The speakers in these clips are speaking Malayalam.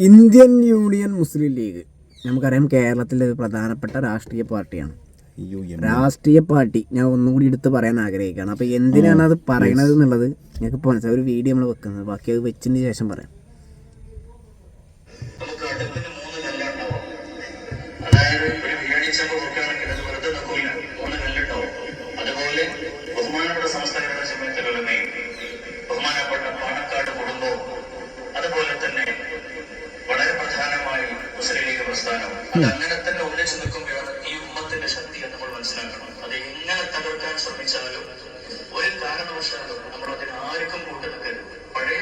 Indian Union Muslim league. നമുക്കറിയാം കേരളത്തിലെ ഒരു പ്രധാനപ്പെട്ട രാഷ്ട്രീയ പാർട്ടിയാണ്. രാഷ്ട്രീയ പാർട്ടി. ഞാൻ ഒന്നും കൂടി എടുത്ത് പറയാൻ ആഗ്രഹിക്കുകയാണ്. അപ്പോൾ എന്തിനാണ് അത് പറയണത് എന്നുള്ളത്? ഞങ്ങൾക്ക് മനസ്സിലായി. ഒരു വീഡിയോ നമ്മൾ വെക്കുന്നത്. ബാക്കി അത് വെച്ചതിന് ശേഷം പറയാം. പ്രസ്ഥാനം അത് അങ്ങനെ തന്നെ ഒന്നിച്ചു നിൽക്കുമ്പോഴാണ് ഈ ഉമ്മത്തിന്റെ ശക്തി എന്ന് നമ്മൾ മനസ്സിലാക്കണം. അത് എങ്ങനെ തകർക്കാൻ ശ്രമിച്ചാലും ഒരു കാരണവശാലും നമ്മൾ അതിന് ആർക്കും കൂട്ടുനിൽക്കരുത്. പഴയ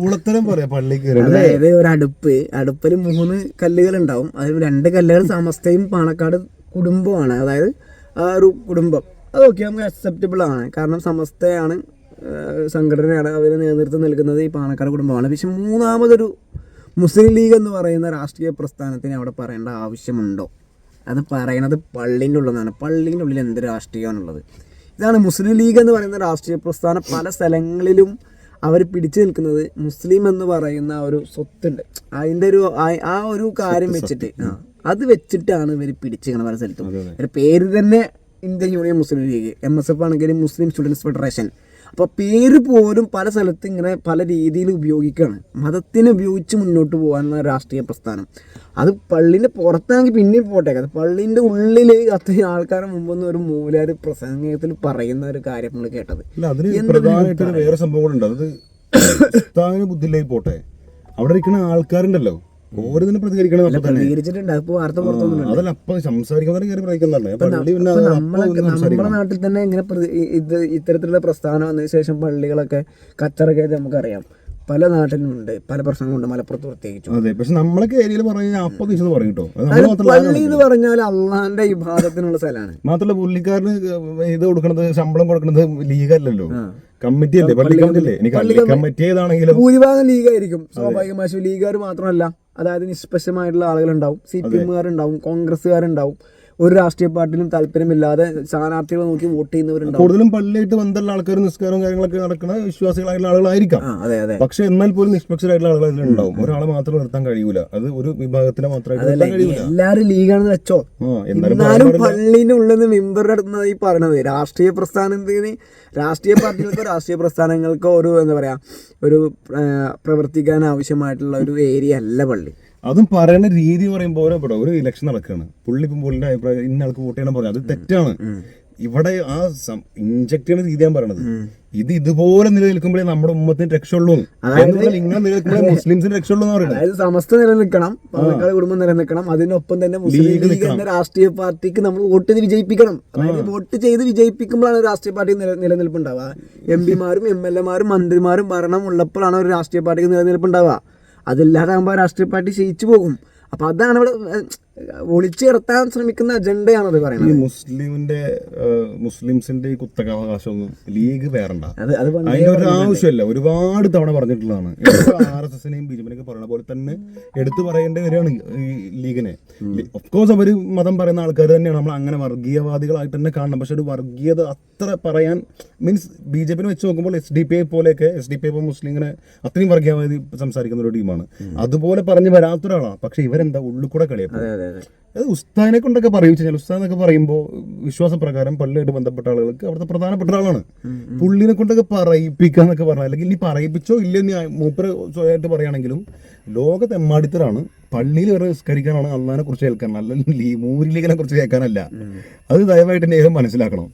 ഊളത്തരം പറയാ പള്ളി അതായത് ഒരു അടുപ്പ്. അടുപ്പിൽ മൂന്ന് കല്ലുകൾ ഉണ്ടാവും. അതിൽ രണ്ട് കല്ലുകൾ സമസ്തയും പാണക്കാട് കുടുംബമാണ് അതായത് ആ ഒരു കുടുംബം. അത് ഓക്കെ നമുക്ക് അക്സെപ്റ്റബിൾ ആണ്. കാരണം സമസ്തയാണ് സംഘടനയാണ് അവരെ നേതൃത്വം നൽകുന്നത് ഈ പാണക്കാട് കുടുംബമാണ്. പക്ഷെ മൂന്നാമതൊരു മുസ്ലിം ലീഗ് എന്ന് പറയുന്ന രാഷ്ട്രീയ പ്രസ്ഥാനത്തിന് അവിടെ പറയേണ്ട ആവശ്യമുണ്ടോ? അത് പറയണത് പള്ളിന്റെ ഉള്ളതാണ് പള്ളിന്റെ ഉള്ളിൽ എന്ത് രാഷ്ട്രീയമാണുള്ളത്? ഇതാണ് മുസ്ലിം ലീഗ് എന്ന് പറയുന്ന രാഷ്ട്രീയ പ്രസ്ഥാനം. പല സ്ഥലങ്ങളിലും അവർ പിടിച്ചു നിൽക്കുന്നത് മുസ്ലിം എന്ന് പറയുന്ന ഒരു സ്വത്തുണ്ട്. അതിന്റെ ഒരു ആ- ആ ഒരു കാര്യം വെച്ചിട്ട് ആ അത് വെച്ചിട്ടാണ് ഇവർ പിടിച്ചിരിക്കുന്നത് പല സ്ഥലത്തും. പേര് തന്നെ Indian Union Muslim League. M S F ആണെങ്കിലും മുസ്ലിം സ്റ്റുഡൻസ് ഫെഡറേഷൻ. അപ്പോൾ പേര് പോലും പല സ്ഥലത്ത് ഇങ്ങനെ പല രീതിയിൽ ഉപയോഗിക്കുകയാണ് മതത്തിന് ഉപയോഗിച്ച് മുന്നോട്ട് പോകാനുള്ള രാഷ്ട്രീയ പ്രസ്ഥാനം. അത് പള്ളിന്റെ പുറത്താണെങ്കിൽ പിന്നെയും പോട്ടെ. അത് പള്ളിന്റെ ഉള്ളിൽ അത്രയും ആൾക്കാരെ മുമ്പൊന്നും ഒരു മൂലാര് പ്രസംഗത്തിൽ പറയുന്ന ഒരു കാര്യം നമ്മൾ കേട്ടത്. പ്രധാനമായിട്ട് വേറെ സംഭവം കൂടെ ഉണ്ട്. അത് ബുദ്ധിയിലേക്ക് പോട്ടെ. അവിടെ ഇരിക്കുന്ന ആൾക്കാരുണ്ടല്ലോ. ഓരോന്നിനും പ്രതികരിക്കണം പ്രതികരിച്ചിട്ടുണ്ട്. വാർത്ത പുറത്തു അതല്ല അപ്പൊ സംസാരിക്കുന്നവരെ കയറി പറയുന്നതല്ലേ പള്ളി പിന്നെ നമ്മളെ നമ്മുടെ നാട്ടിൽ തന്നെ ഇങ്ങനെ ഇത് ഇത്തരത്തിലുള്ള പ്രസ്ഥാനം വന്നതിന് ശേഷം പള്ളികളൊക്കെ കച്ചറൊക്കെ നമുക്കറിയാം. പല നാട്ടിലുണ്ട് പല പ്രശ്നങ്ങളുണ്ട് മലപ്പുറത്ത് പ്രത്യേകിച്ചും. അതെ പക്ഷെ നമ്മളൊക്കെ ഏരിയയിൽ അപ്പൊ പറയും കേട്ടോ. പള്ളി എന്ന് പറഞ്ഞാൽ അള്ളാന്റെ വിഭാഗത്തിനുള്ള സ്ഥലമാണ്. മാത്രമല്ല പുള്ളിക്കാരന് ഇത് കൊടുക്കണത് ശമ്പളം കൊടുക്കണത് ലീഗല്ലല്ലോ. കമ്മിറ്റി അല്ലേ? പള്ളി കമ്മിറ്റി അല്ലേ? എനിക്ക് പള്ളി കമ്മിറ്റി. ഏതാണെങ്കിലും. ഭൂരിഭാഗം ലീഗായിരിക്കും. സ്വാഭാവികമായും ലീഗുകാർ മാത്രമല്ല. അതായത് നിഷ്പക്ഷമായിട്ടുള്ള ആളുകളുണ്ടാവും. സി പി എമ്മുകാരുണ്ടാവും കോൺഗ്രസ്സുകാരുണ്ടാവും. ഒരു രാഷ്ട്രീയ പാർട്ടിയിലും താല്പര്യമില്ലാതെ സ്ഥാനാർത്ഥികളെ നോക്കി വോട്ട് ചെയ്യുന്നവരുണ്ട് കൂടുതലും പള്ളിയായിട്ട് ബന്ധമുള്ള ആൾക്കാർ നിസ്കാരവും കാര്യങ്ങളൊക്കെ നടക്കുന്ന വിശ്വാസികളായിട്ടുള്ള ആളുകളായിരിക്കാം. അതെ അതെ. പക്ഷെ എന്നാൽ പോലും നിഷ്പക്ഷരായിട്ടുള്ള ആളുകൾ അതിലുണ്ടാവും. ഒരാളെ മാത്രം നിർത്താൻ കഴിയൂല. അത് ഒരു വിഭാഗത്തിനെ മാത്രമായിട്ട് എല്ലാവരും എല്ലാരും ലീഗാണെന്ന് വെച്ചോ? എന്നാലും പള്ളിന്റെ ഉള്ളിൽ മെമ്പറുടെ അടുത്ത് ഈ പറയണത് രാഷ്ട്രീയ പ്രസ്ഥാനത്തിന് രാഷ്ട്രീയ പാർട്ടികൾക്കോ രാഷ്ട്രീയ പ്രസ്ഥാനങ്ങൾക്കോ ഒരു എന്താ പറയാ ഒരു പ്രവർത്തിക്കാൻ ആവശ്യമായിട്ടുള്ള ഒരു ഏരിയ അല്ല പള്ളി. അതും പറയുന്ന രീതി പറയുമ്പോൾ ഓരോ ഒരു ഇലക്ഷൻ നടക്കുകയാണ് പുള്ളി ഇപ്പം പുള്ളിന്റെ അഭിപ്രായം ഇന്ന ആൾക്ക് വോട്ട് ചെയ്യണം പറഞ്ഞു. അത് തെറ്റാണ്. ഇവിടെ ആ ഇഞ്ചക്ട് ചെയ്യുന്ന രീതി ഞാൻ പറയണത്. ഇത് ഇതുപോലെ നിലനിൽക്കുമ്പോഴേ നമ്മുടെ ഉമ്മത്തിന് രക്ഷയുള്ളൂ. ഇങ്ങനെ നിലനിൽക്കുമ്പോഴേ മുസ്ലിംസിന് രക്ഷയുള്ളൂ എന്ന് പറയുന്നത്. അതായത് സമസ്ത നിലനിൽക്കണം. പാലക്കാട് കുടുംബം നിലനിൽക്കണം. അതിനൊപ്പം തന്നെ മുസ്ലിം ലീഗ് എന്ന രാഷ്ട്രീയ പാർട്ടിക്ക് നമ്മൾ വോട്ട് ചെയ്ത് വിജയിപ്പിക്കണം. അതായത് വോട്ട് ചെയ്ത് വിജയിപ്പിക്കുമ്പോഴാണ് രാഷ്ട്രീയ പാർട്ടി നിലനിൽപ്പുണ്ടാവുക എം പിമാരും എം എൽ എമാരും മന്ത്രിമാരും ഭരണം ഉള്ളപ്പോഴാണ് ഒരു രാഷ്ട്രീയ പാർട്ടിക്ക് നിലനിൽപ്പ് ഉണ്ടാവുക. അതില്ലാതാകുമ്പോൾ രാഷ്ട്രീയ പാർട്ടി ക്ഷയിച്ചു പോകും. അപ്പോൾ അതാണ് ഇവിടെ ഒളിച്ചു കിടത്താൻ ശ്രമിക്കുന്ന അജണ്ടയാണത് ഈ പറയുന്നത് മുസ്ലിമിന്റെ മുസ്ലിംസിന്റെ ഈ കുത്തകാവകാശമൊന്നും ലീഗ് വേറണ്ട. അതിന്റെ ഒരു ആവശ്യമില്ല. ഒരുപാട് തവണ പറഞ്ഞിട്ടുള്ളതാണ്. ആർ എസ് എസിനെയും ബി ജെ പിനെയൊക്കെ പറയുന്ന പോലെ തന്നെ എടുത്തു പറയേണ്ടി വരികയാണ് ഈ ലീഗിനെ. ഒഫ്കോഴ്സ് അവർ മതം പറയുന്ന ആൾക്കാർ തന്നെയാണ്. നമ്മൾ അങ്ങനെ വർഗീയവാദികളായിട്ട് തന്നെ കാണണം. പക്ഷെ ഒരു വർഗീയത അത്ര പറയാൻ മീൻസ് ബി ജെ പിനെ വെച്ച് നോക്കുമ്പോൾ എസ് ഡി പി ഐ പോലെയൊക്കെ എസ് ഡി പി ഐ ഇപ്പോൾ മുസ്ലിങ്ങനെ അത്രയും വർഗീയവാദി സംസാരിക്കുന്ന ഒരു ടീമാണ്. അതുപോലെ പറഞ്ഞു വരാത്തൊരാളാണ്. പക്ഷെ ഇവരെന്താ ഉള്ളിൽ കൂടെ കളിയപ്പോൾ അതെ ഉസ്താദിനെ കൊണ്ടൊക്കെ പറയിച്ചു കഴിഞ്ഞാൽ ഉസ്താദ് എന്നൊക്കെ പറയുമ്പോൾ വിശ്വാസപ്രകാരം പള്ളിയായിട്ട് ബന്ധപ്പെട്ട ആളുകൾക്ക് അവിടുത്തെ പ്രധാനപ്പെട്ട ആളാണ്. പുള്ളിനെ കൊണ്ടൊക്കെ പറയിപ്പിക്കുക എന്നൊക്കെ പറഞ്ഞാൽ അല്ലെങ്കിൽ ഇനി പറയിപ്പിച്ചോ ഇല്ല ഇനി മൂപ്പര് സ്വയമായിട്ട് പറയുകയാണെങ്കിലും ലോകത്തെമ്മാടിത്തരാണ്. പള്ളിയിൽ വരെ നിസ്കരിക്കാനാണ് അള്ളഹാനെ കുറിച്ച് കേൾക്കാൻ അല്ലെങ്കിൽ ലീ മൂരിലീഗിനെ കുറിച്ച് കേൾക്കാനല്ല. അത് ദയവായിട്ട് നേരം മനസ്സിലാക്കണം.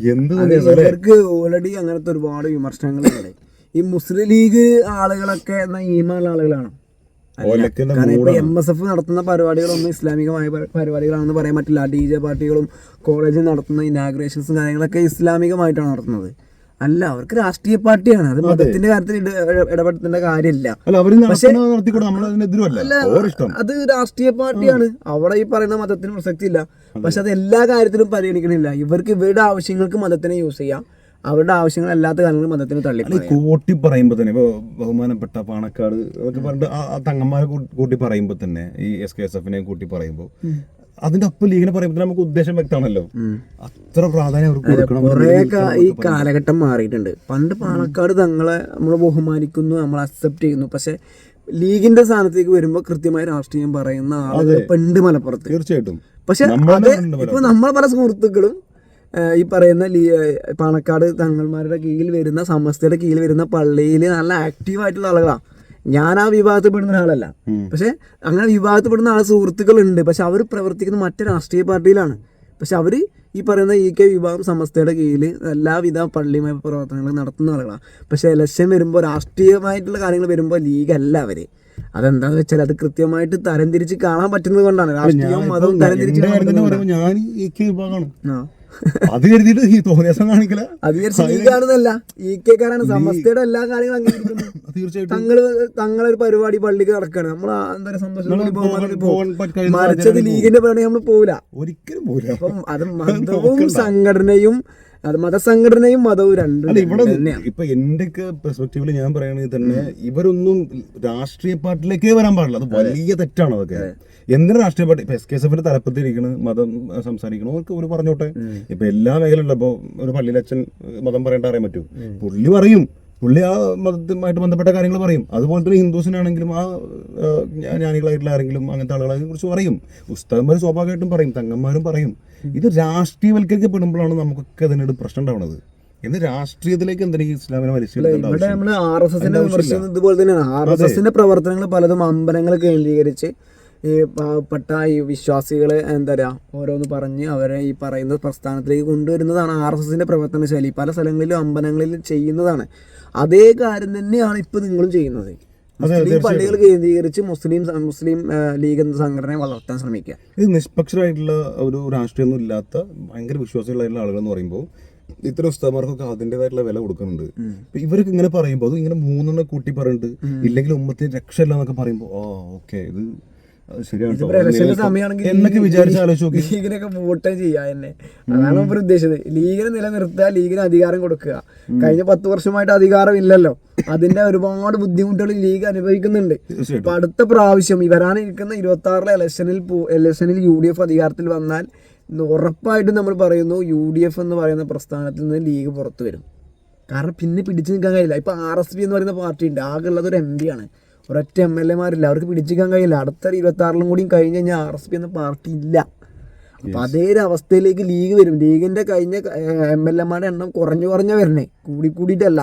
എന്ത് അവർക്ക് ഇവർക്ക് ഓൾറെഡി അങ്ങനത്തെ ഒരുപാട് വിമർശനങ്ങളുണ്ട്. ഈ മുസ്ലിം ലീഗ് ആളുകളൊക്കെ എന്നാൽ ഈമാനുള്ള ആളുകളാണ്. കാരണം ഇപ്പൊ എം എസ് എഫ് നടത്തുന്ന പരിപാടികളൊന്നും ഇസ്ലാമികമായ പരിപാടികളാണെന്ന് പറയാൻ പറ്റില്ല. ഡി ജെ പാർട്ടികളും കോളേജിൽ നടത്തുന്ന ഇനാഗ്രേഷൻസും കാര്യങ്ങളൊക്കെ ഇസ്ലാമികമായിട്ടാണ് നടത്തുന്നത്. അല്ല അവർക്ക് രാഷ്ട്രീയ പാർട്ടിയാണ്. അത് മതത്തിന്റെ കാര്യത്തിൽ ഇട- ഇട- ഇടപെടുത്തേണ്ട കാര്യമില്ല. അത് രാഷ്ട്രീയ പാർട്ടിയാണ്. അവിടെ ഈ പറയുന്ന മതത്തിന് പ്രസക്തി ഇല്ല പക്ഷെ അത് എല്ലാ കാര്യത്തിലും പരിഗണിക്കണില്ല. ഇവർക്ക് ഇവരുടെ ആവശ്യങ്ങൾക്ക് മതത്തിനെ യൂസ് ചെയ്യാം. അവരുടെ ആവശ്യങ്ങൾ അല്ലാത്ത കാര്യങ്ങൾ മതത്തിന് തള്ളി കൂട്ടി പറയുമ്പോൾ തന്നെ ഇപ്പോൾ ബഹുമാനപ്പെട്ട പാണക്കാട് അതൊക്കെ പറഞ്ഞിട്ട് തങ്ങന്മാരെ കൂട്ടി പറയുമ്പോൾ തന്നെ ഈ എസ് കെ എസ് എഫിനെ കൂട്ടി പറയുമ്പോൾ അതിന്റെ ഒപ്പം ലീഗിനെ പറയുമ്പോൾ നമുക്ക് ഉദ്ദേശം വ്യക്തമാണല്ലോ. അത്ര പ്രാധാന്യം അവർക്ക് കൊടുക്കണം കുറെ ഈ കാലഘട്ടം മാറിയിട്ടുണ്ട്. പണ്ട് പാണക്കാട് തങ്ങളെ നമ്മൾ ബഹുമാനിക്കുന്നു നമ്മൾ അക്സെപ്റ്റ് ചെയ്യുന്നു. പക്ഷെ ലീഗിന്റെ സ്ഥാനത്തേക്ക് വരുമ്പോൾ കൃത്യമായി രാഷ്ട്രീയം പറയുന്ന ആളുകൾ പണ്ട് മലപ്പുറത്ത്. തീർച്ചയായിട്ടും. പക്ഷെ ഇപ്പൊ നമ്മളെ പല സുഹൃത്തുക്കളും ഈ പറയുന്ന പാണക്കാട് തങ്ങൾമാരുടെ കീഴിൽ വരുന്ന സമസ്തയുടെ കീഴിൽ വരുന്ന പള്ളിയിൽ നല്ല ആക്റ്റീവായിട്ടുള്ള ആളുകളാണ് ഞാൻ ആ വിഭാഗത്തിൽ പെടുന്ന ഒരാളല്ല പക്ഷെ അങ്ങനെ വിഭാഗത്തിൽ ആ സുഹൃത്തുക്കളുണ്ട്. പക്ഷെ അവർ പ്രവർത്തിക്കുന്ന മറ്റു രാഷ്ട്രീയ പാർട്ടിയിലാണ്. പക്ഷെ അവർ ഈ പറയുന്ന ഇ കെ വിഭാഗം സമസ്തയുടെ കീഴിൽ എല്ലാവിധ പള്ളിയുമായ പ്രവർത്തനങ്ങളും നടത്തുന്ന ആളുകളാണ് പക്ഷെ ഇലക്ഷൻ വരുമ്പോൾ രാഷ്ട്രീയമായിട്ടുള്ള കാര്യങ്ങൾ വരുമ്പോൾ ലീഗ് അല്ല അവർ അതെന്താന്ന് വെച്ചാൽ അത് കൃത്യമായിട്ട് തരംതിരിച്ച് കാണാൻ പറ്റുന്നത് കൊണ്ടാണ്. രാഷ്ട്രീയവും മതവും തരംതിരിച്ച് ഞാൻ ഈ വിഭാഗമാണ്. അത് കരുതിയിട്ട് ഈ തോന്നിയാസം കാണിക്കല. അത് വിചാരിച്ച് ഈ കെക്കാരാണ് സമസ്തയുടെ എല്ലാ കാര്യങ്ങളും അംഗീകരിക്കുന്നു തീർച്ചയായിട്ടും. തങ്ങൾ തങ്ങളൊരു പരിപാടി പള്ളിക്ക് നടക്കാണ്. നമ്മൾ എന്താ സന്തോഷം മറിച്ചത് ലീഗിന്റെ പരിപാടി നമ്മൾ പോവില്ല. ഒരിക്കലും പോവില്ല. അപ്പം അത് മതവും സംഘടനയും അത് മതസംഘടനയും മതവും രണ്ടും ഇവിടെ ഇപ്പൊ എന്റെ ഒക്കെ പെർസ്പെക്റ്റീവിൽ ഞാൻ പറയുകയാണെങ്കിൽ തന്നെ ഇവരൊന്നും രാഷ്ട്രീയ പാർട്ടിയിലേക്കേ വരാൻ പാടില്ല. അത് വലിയ തെറ്റാണ് അതൊക്കെ. എന്തിനാ രാഷ്ട്രീയ പാർട്ടി? ഇപ്പൊ എസ് കെ എസ് എഫിന്റെ തലപ്പത്തിരിക്കണ് മതം സംസാരിക്കണോ സംസാരിക്കണം അവർക്ക് ഒരു പറഞ്ഞോട്ടെ. ഇപ്പൊ എല്ലാ മേഖലയിലും ഇപ്പൊ ഒരു പള്ളിയിലച്ഛൻ മതം പറയേണ്ട അറിയാൻ പറ്റൂ. പുള്ളി പറയും പുള്ളി ആ മതത്തുമായിട്ട് ബന്ധപ്പെട്ട കാര്യങ്ങൾ പറയും. അതുപോലെ തന്നെ ഹിന്ദുസിനാണെങ്കിലും ആ ജ്ഞാനികളായിട്ടുള്ള ആരെങ്കിലും അങ്ങനത്തെ ആളുകളെ കുറിച്ച് പറയും. പുസ്തകന്മാർ സ്വാഭാവികമായിട്ടും പറയും തങ്ങന്മാരും പറയും. ഇത് രാഷ്ട്രീയവൽക്കരിക്കപ്പെടുമ്പോഴാണ് നമുക്കൊക്കെ അതിനൊരു പ്രശ്നം ഉണ്ടാവുന്നത് ഇന്ന് രാഷ്ട്രീയത്തിലേക്ക് എന്തിനാ ഈ ഇസ്ലാമിനെ പരിശീലനം ആർ എസ് ഇതുപോലെ തന്നെയാണ്. ആർ എസ് എസിന്റെ പ്രവർത്തനങ്ങൾ പലതും അമ്പലങ്ങൾ കേന്ദ്രീകരിച്ച് ഈ പാവപ്പെട്ട ഈ വിശ്വാസികളെ എന്താ പറയുക ഓരോന്ന് പറഞ്ഞ് അവരെ ഈ പറയുന്ന പ്രസ്ഥാനത്തിലേക്ക് കൊണ്ടുവരുന്നതാണ് ആർ എസ് എസിന്റെ പ്രവർത്തന ശൈലി. പല സ്ഥലങ്ങളിലും അമ്പലങ്ങളിലും ചെയ്യുന്നതാണ്. അതേ കാര്യം തന്നെയാണ് ഇപ്പോൾ നിങ്ങളും ചെയ്യുന്നത്. മുസ്ലിം പള്ളികൾ കേന്ദ്രീകരിച്ച് മുസ്ലിം മുസ്ലിം ലീഗ് എന്ന സംഘടനയെ വളർത്താൻ ശ്രമിക്കുക. ഇത് നിഷ്പക്ഷരായിട്ടുള്ള ഒരു രാഷ്ട്രീയമൊന്നും ഇല്ലാത്ത ഭയങ്കര വിശ്വാസികളായിട്ടുള്ള ആളുകൾ എന്ന് പറയുമ്പോൾ ഇത്തരം ഉസ്താമാർക്കൊക്കെ അതിന്റെതായിട്ടുള്ള വില കൊടുക്കുന്നുണ്ട്. ഇവർക്ക് ഇങ്ങനെ പറയുമ്പോൾ അത് ഇങ്ങനെ മൂന്നെണ്ണം കൂട്ടി പറയുന്നുണ്ട് ഇല്ലെങ്കിൽ ഉമ്മത്തിന് രക്ഷയില്ല എന്നൊക്കെ പറയുമ്പോൾ ആ ഓക്കെ ഇത് എന്നൊക്കെ ലീഗിനൊക്കെ വോട്ടേ ചെയ്യാ എന്നെ. അതാണ് ഇവർ ഉദ്ദേശിച്ചത്. ലീഗിനെ നിലനിർത്തുക ലീഗിന് അധികാരം കൊടുക്കുക. കഴിഞ്ഞ പത്ത് വർഷമായിട്ട് അധികാരം ഇല്ലല്ലോ. അതിന്റെ ഒരുപാട് ബുദ്ധിമുട്ടുകൾ ലീഗ് അനുഭവിക്കുന്നുണ്ട്. ഇപ്പൊ അപ്പൊ അടുത്ത പ്രാവശ്യം ഇവരാണിരിക്കുന്ന വരാനിരിക്കുന്ന ഇരുപത്തി ആറിലെ ഇലക്ഷനിൽ ഇലക്ഷനിൽ യു ഡി എഫ് അധികാരത്തിൽ വന്നാൽ ഉറപ്പായിട്ടും നമ്മൾ പറയുന്നു യു ഡി എഫ് എന്ന് പറയുന്ന പ്രസ്ഥാനത്തിൽ നിന്ന് ലീഗ് പുറത്തു വരും. കാരണം പിന്നെ പിടിച്ചു നിൽക്കാൻ കഴിയില്ല. ഇപ്പൊ ആർ എസ് പി എന്ന് പറയുന്ന പാർട്ടി ഉണ്ട് ആകെ ഉള്ളത് ഒരു എം പി ആണ്. ഒരൊറ്റ എം എൽ എമാരില്ല. അവർക്ക് പിടിച്ചിരിക്കാൻ കഴിയില്ല. അടുത്ത ഇരുപത്തി ആറിലും കൂടിയും കഴിഞ്ഞ് കഴിഞ്ഞാൽ ആർ എസ് പി എന്ന പാർട്ടി ഇല്ല. അപ്പൊ അതേ ഒരു അവസ്ഥയിലേക്ക് ലീഗ് വരും. ലീഗിന്റെ കഴിഞ്ഞ എം എൽ എമാരുടെ എണ്ണം കുറഞ്ഞു കുറഞ്ഞ വരണേ. കൂടി കൂടിയിട്ടല്ല.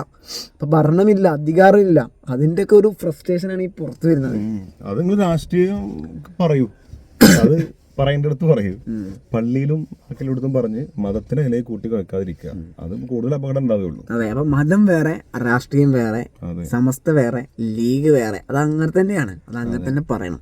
അപ്പൊ ഭരണമില്ല അധികാരമില്ല. അതിന്റെ ഒക്കെ ഒരു ഫ്രസ്ട്രേഷനാണ് ഈ പുറത്തു വരുന്നത്. അത് നിങ്ങൾ രാഷ്ട്രീയം പറയൂ. അത് പറയേണ്ടടുത്ത് പറയൂ. പള്ളിയിലും അക്കലെടുത്തും പറഞ്ഞ് മതത്തിനെ ഇലയെ കൂട്ടി കഴിക്കാതിരിക്കുക അത് കൂടുതൽ അപകടം ഉണ്ടാവുകയുള്ളൂ. അതെ അപ്പൊ മതം വേറെ രാഷ്ട്രീയം വേറെ സമസ്ത വേറെ ലീഗ് വേറെ. അത് അങ്ങനെ തന്നെയാണ് അത്. അങ്ങനെ തന്നെ പറയണം.